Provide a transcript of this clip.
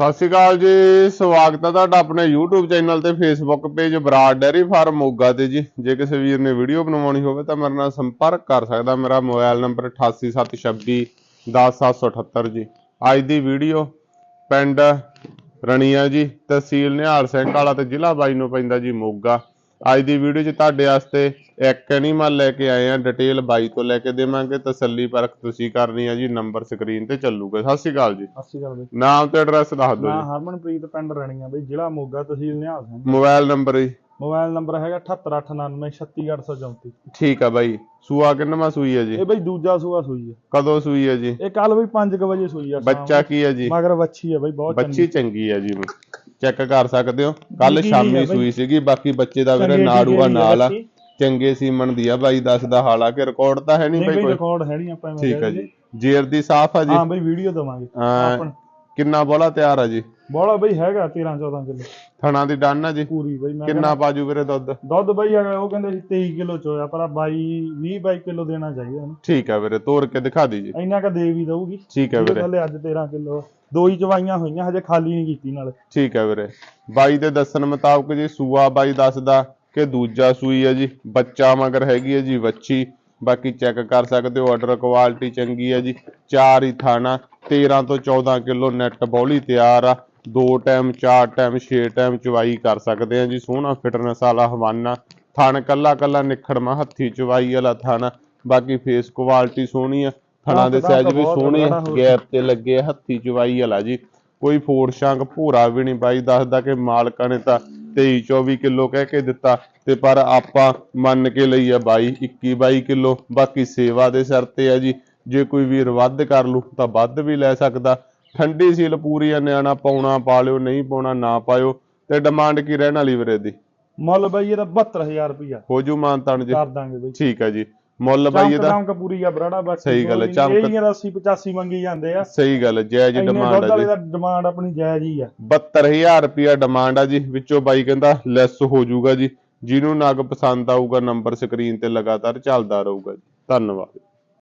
ਸਤਿ ਸ਼੍ਰੀ ਅਕਾਲ ਜੀ, ਸਵਾਗਤ ਹੈ ਤੁਹਾਡਾ ਆਪਣੇ YouTube ਚੈਨਲ ਤੇ Facebook page Brar dairy farm Moga ਤੇ ਜੀ। ਜੇ ਕਿਸੇ ਵੀਰ ਨੇ ਵੀਡੀਓ ਬਣਵਾਉਣੀ ਹੋਵੇ ਤਾਂ ਮੇਰੇ ਨਾਲ ਸੰਪਰਕ ਕਰ ਸਕਦਾ, ਮੇਰਾ ਮੋਬਾਈਲ ਨੰਬਰ 8876 10778 ਜੀ। ਅੱਜ ਦੀ ਵੀਡੀਓ ਪਿੰਡ ਰਣੀਆ ਜੀ, ਤਹਿਸੀਲ ਨਿਹਾਲ ਸਿੰਘ ਵਾਲਾ ਤੇ ਜ਼ਿਲ੍ਹਾ ਬਾਈ ਨੂੰ ਪੈਂਦਾ ਜੀ ਮੋਗਾ। ਅੱਜ ਦੀ ਵੀਡੀਓ 'ਚ ਤੁਹਾਡੇ ਵਾਸਤੇ ਇੱਕ ਐਨੀਮਲ ਲੈ ਕੇ ਆਏ ਆ ਡਿਟੇਲ ਬਾਈ ਤੋਂ ਲੈ ਕੇ ਦੇਵਾਂਗੇ ਤਸੱਲੀ ਪਰਖ ਤੁਸੀਂ ਕਰਨੀ ਆ ਜੀ ਨੰਬਰ ਸਕਰੀਨ ਤੇ ਚੱਲੂਗਾ। ਸਤਿ ਸ਼੍ਰੀ ਅਕਾਲ ਜੀ। ਸਤਿ ਸ਼੍ਰੀ ਅਕਾਲ ਬਈ। ਨਾਮ ਤੇ ਐਡਰੈਸ ਦੱਸ ਦਿਓ ਮੈਂ ਜੀ। ਹਰਮਨਪ੍ਰੀਤ ਪਿੰਡ ਰਣੀਆਂ ਬਈ ਜ਼ਿਲ੍ਹਾ ਮੋਗਾ ਤਹਿਸੀਲ ਨਿਹਾਲ ਸਿੰਘ। ਮੋਬਾਈਲ ਨੰਬਰ ਜੀ। ਮੋਬਾਈਲ ਨੰਬਰ ਹੈਗਾ 7899 ਠੀਕ ਆ ਬਾਈ। ਸੂਆ ਕਿੰਨਵਾਂ ਸੂਈ ਹੈ ਜੀ? ਇਹ ਬਈ ਦੂਜਾ ਸੂਆ ਸੂਈ ਹੈ ਕਦੋਂ ਸੂਈ ਹੈ ਜੀ? ਇਹ ਕੱਲ ਬਈ 5 ਵਜੇ ਸੂਈ ਆ ਬੱਚਾ ਕੀ ਹੈ ਜੀ। ਮਗਰ ਵੱਛੀ ਹੈ ਬਈ ਬਹੁਤ ਬੱਚੀ ਚੰਗੀ। ਹੈ ਜੀ। ਚੈੱਕ ਕਰ ਸਕਦੇ ਹੋ ਕੱਲ ਸ਼ਾਮੀ। ਸੂਈ ਸੀਗੀ ਬਾਕੀ ਬੱਚੇ ਦਾ ਵੀਰੇ ਨਾੜੂਆ ਨਾਲ ਆ। ਚੰਗੇ ਸੀਮਨ ਦੀ ਆ ਬਾਈ ਦੱਸਦਾ ਹਾਲਾਂਕਿ ਰਿਕਾਰਡ ਤਾਂ ਹੈ ਨਹੀਂ ਬਾਈ ਕੋਈ ਰਿਕਾਰਡ ਹੈ ਨਹੀਂ ਆਪਾਂ ਠੀਕ ਹੈ ਜੀ। ਜੇਰ ਦੀ ਸਾਫ਼ ਆ ਜੀ ਹਾਂ ਬਈ ਵੀਡੀਓ ਦਵਾਂਗੇ ਕਿੰਨਾ ਬੋਲਾ ਤਿਆਰ ਆ ਜੀ? ਬੋਲਾ ਬਈ ਹੈਗਾ 13 14 ਕਿਲੋ। ਥਣਾ ਦੀ ਡਨ ਆ ਜੀ? ਪੂਰੀ ਬਈ ਮੈਂ ਕਿੰਨਾ ਪਾਜੂ ਵੀਰੇ ਦੁੱਧ? ਦੁੱਧ ਬਈ ਹੈਗਾ ਉਹ ਕਹਿੰਦੇ ਸੀ 23 ਕਿਲੋ ਚੋਇਆ ਪਰ 22 20 22 ਕਿਲੋ ਦੇਣਾ ਚਾਹੀਦਾ ਉਹਨੂੰ ਠੀਕ ਆ ਵੀਰੇ ਤੋੜ ਕੇ ਦਿਖਾ ਦੀ ਜੀ। ਇੰਨਾ ਕ ਦੇ ਵੀ ਦਊਗੀ। ਠੀਕ ਹੈ ਵੀਰੇ। ਅੱਜ 13 ਕਿਲੋ। ਦੋ ਹੀ ਚਵਾਈਆਂ ਹੋਈਆਂ ਹਜੇ ਖਾਲੀ ਨਹੀਂ ਕੀਤੀ ਨਾਲ। ਠੀਕ ਹੈ ਵੀਰੇ। ਬਾਈ ਦੇ ਦੱਸਣ ਮੁਤਾਬਕ ਜੀ ਸੂਆ ਬਾਈ ਦੱਸਦਾ ਕਿ ਦੂਜਾ ਸੂਈ ਹੈ ਜੀ ਬੱਚਾ ਮਗਰ ਹੈਗੀ ਹੈ ਜੀ ਵੱਛੀ। ਬਾਕੀ ਚੈੱਕ ਕਰ ਸਕਦੇ ਹੋ ਆਰਡਰ ਕੁਆਲਿਟੀ ਚੰਗੀ ਹੈ ਜੀ ਚਾਰ ਹੀ ਥਾਣਾ। 13 ਤੋਂ 14 ਕਿਲੋ ਨੈਟ ਬੌਲੀ ਤਿਆਰ ਆ। ਦੋ ਟਾਈਮ ਚਾਰ ਟਾਈਮ ਛੇ ਟਾਈਮ ਚਵਾਈ ਕਰ ਸਕਦੇ ਆ ਜੀ। ਸੋਹਣਾ ਫਿਟਨੈਸ ਵਾਲਾ ਹਵਾਨਾ। ਥਣ ਕੱਲਾ ਕੱਲਾ ਨਿਖੜਮਾ ਹੱਥੀ ਚਵਾਈ ਵਾਲਾ ਥਣ। ਬਾਕੀ ਫੇਸ ਕੁਆਲਿਟੀ ਸੋਹਣੀ ਆ। ਥਣਾ ਦੇ ਸਾਈਜ਼ ਵੀ ਸੋਹਣੇ ਗੈਪ ਤੇ ਲੱਗੇ ਆ, ਹੱਥੀ ਚਵਾਈ ਵਾਲਾ ਜੀ। ਕੋਈ ਫੋੜ ਸ਼ੰਕ ਭੂਰਾ ਵੀ ਨਹੀਂ ਬਾਈ। ਦੱਸਦਾ ਕਿ ਮਾਲਕਾਂ ਨੇ ਤਾਂ 23 24 ਕਿਲੋ ਕਹਿ ਕੇ ਦਿੱਤਾ। ਤੇ ਪਰ ਆਪਾਂ ਮੰਨ ਕੇ ਲਈ ਆ ਬਾਈ 21 22 ਕਿਲੋ। ਬਾਕੀ ਸੇਵਾ ਦੇ ਸਿਰ ਤੇ ਆ ਜੀ। ਜੇ ਕੋਈ ਵੀਰ ਵੱਧ ਕਰ ਲੂ ਤਾਂ ਵੱਧ ਵੀ ਲੈ ਸਕਦਾ। ਠੰਡੀ ਸੀਲ ਪੂਰੀ ਆ ਨਿਆਣਾ ਪਾਉਣਾ ਪਾ ਲਿਓ ਨਹੀਂ ਪਾਉਣਾ ਨਾ ਪਾਇਓ ਤੇ ਡਿਮਾਂਡ ਕੀ ਰਹਿਣ ਵਾਲੀ ਵੀਰੇ ਦੀ? ਮੁੱਲ ਬਈ ਇਹਦਾ 72000 ਰੁਪਇਆ ਹੋ ਜੂ ਮਾਨਤਾਨ ਜੀ। ਕਰ ਦਾਂਗੇ ਬਈ। ਠੀਕ ਹੈ ਜੀ। ਮੁੱਲ ਬਾਈ ਇਹਦਾ ਚਮਕ ਪੂਰੀ ਆ ਬਰਾੜਾ ਬਾਕੀ ਸਹੀ ਗੱਲ ਹੈ, ਚਮਕ- ਇਹ ਹੀ 80 85 ਮੰਗੀ ਜਾਂਦੇ ਆ। ਸਹੀ ਗੱਲ ਹੈ, ਜਾਇਜ਼ ਡਿਮਾਂਡ ਆ ਜੀ। ਦਾ ਡਿਮਾਂਡ ਆਪਣੀ ਜਾਇਜ਼ ਹੀ ਆ। 72000 ਰੁਪਿਆ ਡਿਮਾਂਡ ਆ ਜੀ। ਵਿੱਚੋਂ ਬਾਈ ਕਹਿੰਦਾ ਲੈਸ ਹੋ ਜਾਊਗਾ ਜੀ। ਜਿਹਨੂੰ ਨਗ ਪਸੰਦ ਆਊਗਾ ਨੰਬਰ ਸਕਰੀਨ ਤੇ ਲਗਾਤਾਰ ਚੱਲਦਾ ਰਹੂਗਾ ਜੀ। ਧੰਨਵਾਦ।